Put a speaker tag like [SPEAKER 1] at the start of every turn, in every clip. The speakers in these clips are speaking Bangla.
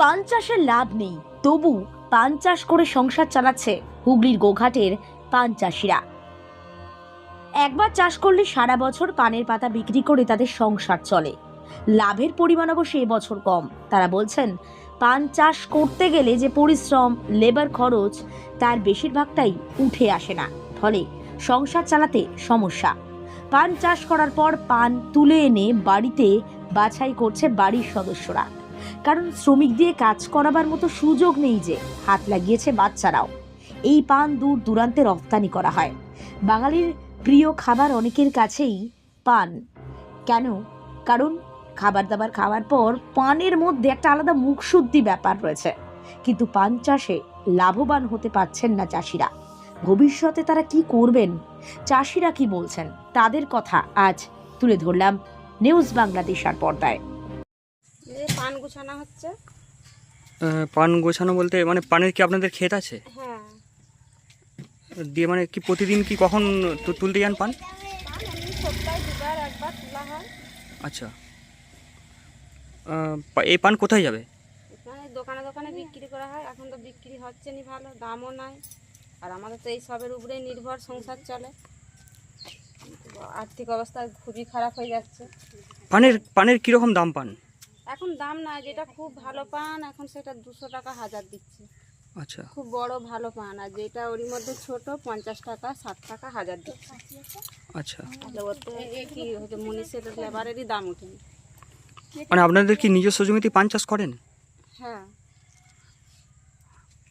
[SPEAKER 1] পান চাষে লাভ নেই। তবু পান চাষ করে সংসার চালাচ্ছে হুগলির গোঘাটের পান চাষিরা। একবার চাষ করলে সারা বছর পানের পাতা বিক্রি করে তাদের সংসার চলে। লাভের পরিমাণ অবশ্য এবছর কম। তারা বলছেন, পান চাষ করতে গেলে যে পরিশ্রম, লেবার খরচ, তার বেশিরভাগটাই উঠে আসে না। ফলে সংসার চালাতে সমস্যা। পান চাষ করার পর পান তুলে এনে বাড়িতে বাছাই করছে বাড়ির সদস্যরা। কারণ শ্রমিক দিয়ে কাজ করাবার মতো সুযোগ নেই যে, হাত লাগিয়েছে বাচ্চারাও। এই পান দূর দূরান্তে রপ্তানি করা হয়। বাঙালির প্রিয় খাবার অনেকের কাছেই পান। কেন? কারণ খাবার দাবার খাওয়ার পর পানের মধ্যে একটা আলাদা মুখশুদ্ধি ব্যাপার রয়েছে। কিন্তু পান চাষে লাভবান হতে পারছেন না চাষিরা। ভবিষ্যতে তারা কি করবেন? চাষিরা কি বলছেন? তাদের কথা আজ তুলে ধরলাম নিউজ বাংলাদেশার পর্দায়।
[SPEAKER 2] গুছানো হচ্ছে।
[SPEAKER 3] পান গোছানো বলতে মানে পানের কি আপনাদের ক্ষেত আছে?
[SPEAKER 2] হ্যাঁ।
[SPEAKER 3] দিয়ে মানে কি প্রতিদিন কি কখন তুলতে যান পান? আচ্ছা। এই পান কোথায় যাবে?
[SPEAKER 2] দোকানে দোকানে বিক্রি করা হয়। এখন তো বিক্রি হচ্ছে না ভালো দামও নাই। আর আমাদের তো এই সবের উপরেই নির্ভর সংসার চলে। আর্থিক অবস্থা খুবই খারাপ হয়ে যাচ্ছে।
[SPEAKER 3] পানের পানের কীরকম দাম পান?
[SPEAKER 2] এখন দাম না যেটা খুব ভালো পান এখন সেটা দুশো টাকা হাজার দিচ্ছে।
[SPEAKER 3] আচ্ছা।
[SPEAKER 2] খুব বড় ভালো পান আর যেটা ওরই মধ্যে ছোট পঞ্চাশ টাকা ষাট টাকা হাজার দিচ্ছে।
[SPEAKER 3] আচ্ছা।
[SPEAKER 2] তাহলে ওতে কি হচ্ছে মুনিশের লেবারেরই দাম উঠেনি
[SPEAKER 3] মানে আপনাদের কি নিজস্ব জমিতে পান চাষ করেন?
[SPEAKER 2] হ্যাঁ।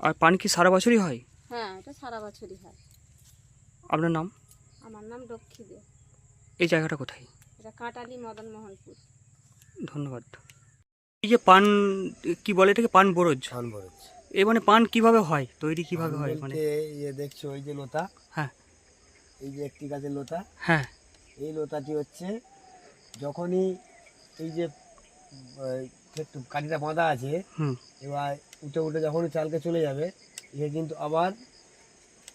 [SPEAKER 3] আর পান কি সারা বছরই হয়?
[SPEAKER 2] হ্যাঁ এটা সারা বছরই হয়।
[SPEAKER 3] আপনার নাম?
[SPEAKER 2] আমার নাম লক্ষ্মী দে।
[SPEAKER 3] এই জায়গাটা কোথায়?
[SPEAKER 2] এটা কাটালি মদন মোহনপুর
[SPEAKER 3] ধন্যবাদ। এই যে পান কি বলে এটাকে? পান বরজ।
[SPEAKER 4] ধান বরজ।
[SPEAKER 3] এই মানে পান কীভাবে হয়? তৈরি কীভাবে হয়? মানে
[SPEAKER 4] ইয়ে দেখছ ওই যে লোতা
[SPEAKER 3] হ্যাঁ।
[SPEAKER 4] এই যে একটি গাছের লোতা
[SPEAKER 3] হ্যাঁ।
[SPEAKER 4] এই লোতাটি হচ্ছে যখনই এই যে কাঠিটা বাঁধা আছে
[SPEAKER 3] হুম।
[SPEAKER 4] এবার উঠে উঠে যখনই চালকে চলে যাবে এ কিন্তু আবার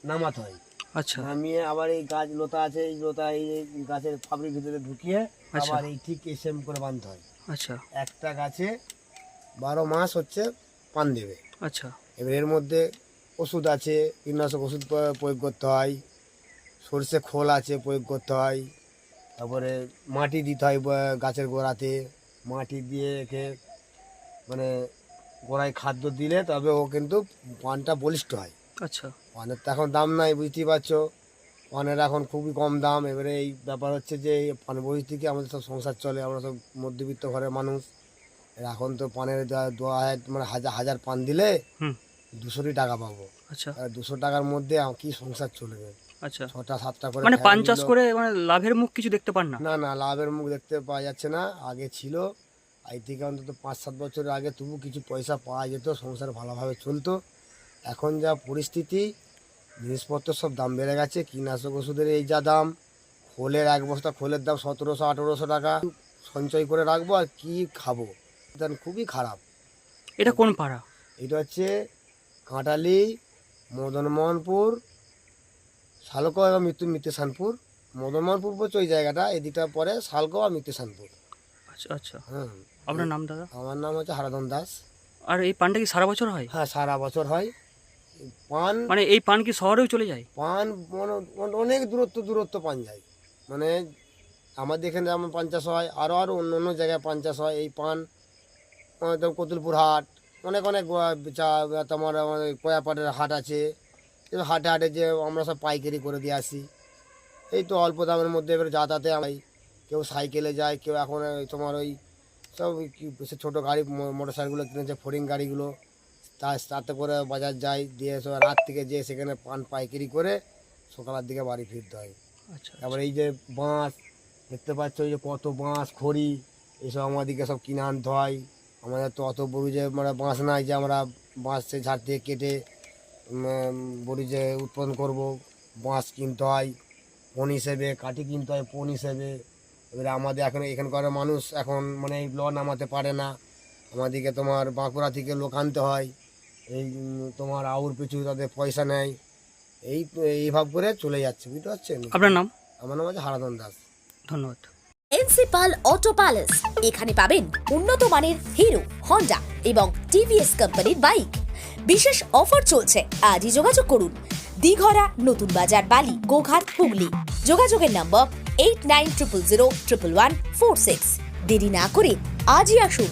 [SPEAKER 4] নামাতে হয়।
[SPEAKER 3] আচ্ছা।
[SPEAKER 4] নামিয়ে আবার এই গাছ লোতা আছে এই লোতা এই গাছের ফাবড়ির ভিতরে ঢুকিয়ে
[SPEAKER 3] আচ্ছা।
[SPEAKER 4] আবার এই ঠিক এই সেম করে বাঁধতে হয়।
[SPEAKER 3] আচ্ছা।
[SPEAKER 4] একটা গাছে বারো মাস হচ্ছে পান দেবে।
[SPEAKER 3] আচ্ছা।
[SPEAKER 4] এবার এর মধ্যে ওষুধ আছে কীটনাশক ওষুধ প্রয়োগ করতে হয় সর্ষে খোল আছে প্রয়োগ করতে হয় তারপরে মাটি দিতে হয় গাছের গোড়াতে মাটি দিয়ে একে মানে গোড়ায় খাদ্য দিলে তবে ও কিন্তু পানটা বলিষ্ঠ হয়।
[SPEAKER 3] আচ্ছা।
[SPEAKER 4] পানের তো এখন দাম নাই বুঝতেই পারছ। পানের এখন খুবই কম দাম। এবারে এই ব্যাপার হচ্ছে যে এই পান বই থেকে আমাদের সব সংসার চলে। আমরা সব মধ্যবিত্ত ঘরের মানুষ। এখন তো পানের দু- মানে হাজার হাজার পান দিলে দুশোটি টাকা পাবো।
[SPEAKER 3] আচ্ছা।
[SPEAKER 4] দুশো টাকার মধ্যে কি সংসার চলবে?
[SPEAKER 3] আচ্ছা।
[SPEAKER 4] ছটা সাতটা করে
[SPEAKER 3] মানে পান চাষ করে মানে লাভের মুখ কিছু দেখতে পান না?
[SPEAKER 4] না না লাভের মুখ দেখতে পাওয়া যাচ্ছে না। আগে ছিল। আজ থেকে অন্তত পাঁচ সাত বছর আগে তবু কিছু পয়সা পাওয়া যেত। সংসার ভালোভাবে চলতো। এখন যা পরিস্থিতি জিনিসপত্র সব দাম বেড়ে গেছে কীটনাশক ওষুধের এই যা দাম খোলের এক বস্তা খোলের দাম সতেরোশো আঠেরোশো টাকা। সঞ্চয় করে রাখব আর কি খাব? এটা খুবই খারাপ।
[SPEAKER 3] এটা কোন পাড়া?
[SPEAKER 4] এটা হচ্ছে কাঁটালি মদনমোহনপুর শালকো এবং মৃত্যু মৃত্যুসানপুর মদনমোহনপুর বলছে ওই জায়গাটা এদিকটা পরে শালক আর মৃত্যুসানপুর
[SPEAKER 3] আচ্ছা আচ্ছা।
[SPEAKER 4] হ্যাঁ
[SPEAKER 3] আপনার নাম দাদা?
[SPEAKER 4] আমার নাম হচ্ছে হারাধন দাস।
[SPEAKER 3] আর এই পানটা কি সারা বছর হয়?
[SPEAKER 4] হ্যাঁ সারা বছর হয়। পান
[SPEAKER 3] মানে এই পান কি শহরেও চলে যায়?
[SPEAKER 4] পান অনেক দূরত্ব দূরত্ব পান যায়। মানে আমাদের এখানে যেমন পান চাষ হয় আরও আরও অন্য অন্য জায়গায় পান চাষ হয়। এই পান কতুলপুর হাট অনেক অনেক তোমার কয়াপাটের হাট আছে। হাটে হাটে যে আমরা সব পাইকারি করে দিয়ে আসি। এই তো অল্প দামের মধ্যে এবার যাতায়াতে আমি কেউ সাইকেলে যায় কেউ এখন তোমার ওই সব ছোটো গাড়ি মোটর সাইকেলগুলো কিনেছে ফোরিং গাড়িগুলো। তা তাতে করে বাজার যায় দিয়ে সব রাত থেকে যেয়ে সেখানে পান পাইকারি করে সকালের দিকে বাড়ি ফিরতে হয়।
[SPEAKER 3] আচ্ছা
[SPEAKER 4] তারপরে এই যে বাঁশ দেখতে পাচ্ছ এই যে কত বাঁশ খড়ি এসব আমাদেরকে সব কিনে আনতে হয়। আমাদের তো অত বড় যে মানে বাঁশ নাই যে আমরা বাঁশ সে ঝাড় দিয়ে কেটে বড়ি যে উৎপাদন করব বাঁশ কিনতে হয় পণ হিসেবে কাঠি কিনতে হয় পণ হিসেবে। এবারে আমাদের এখন এখানকার মানুষ এখন মানে ল নামাতে পারে না। আমাদেরকে তোমার বাঁকুড়া থেকে লোক আনতে হয়। এই তোমার আউর পিছু তাদের পয়সা নেয়। এই এইভাব করে চলে যাচ্ছে বুঝতে পারছেন?
[SPEAKER 3] আপনার নাম?
[SPEAKER 4] আমার নাম আছে হারাধন দাস।
[SPEAKER 3] ধন্যবাদ।
[SPEAKER 1] Principal auto palace. এখানে পাবেন উন্নত মানের হিরো হন্ডা এবং টিভিএস কোম্পানির বাইক। বিশেষ অফার চলছে আজই যোগাযোগ করুন। দিঘরা নতুন বাজার বালি গোঘাট হুগলি। যোগাযোগের number eight nine triple zero triple one four six দেরি না করে আজই আসুন।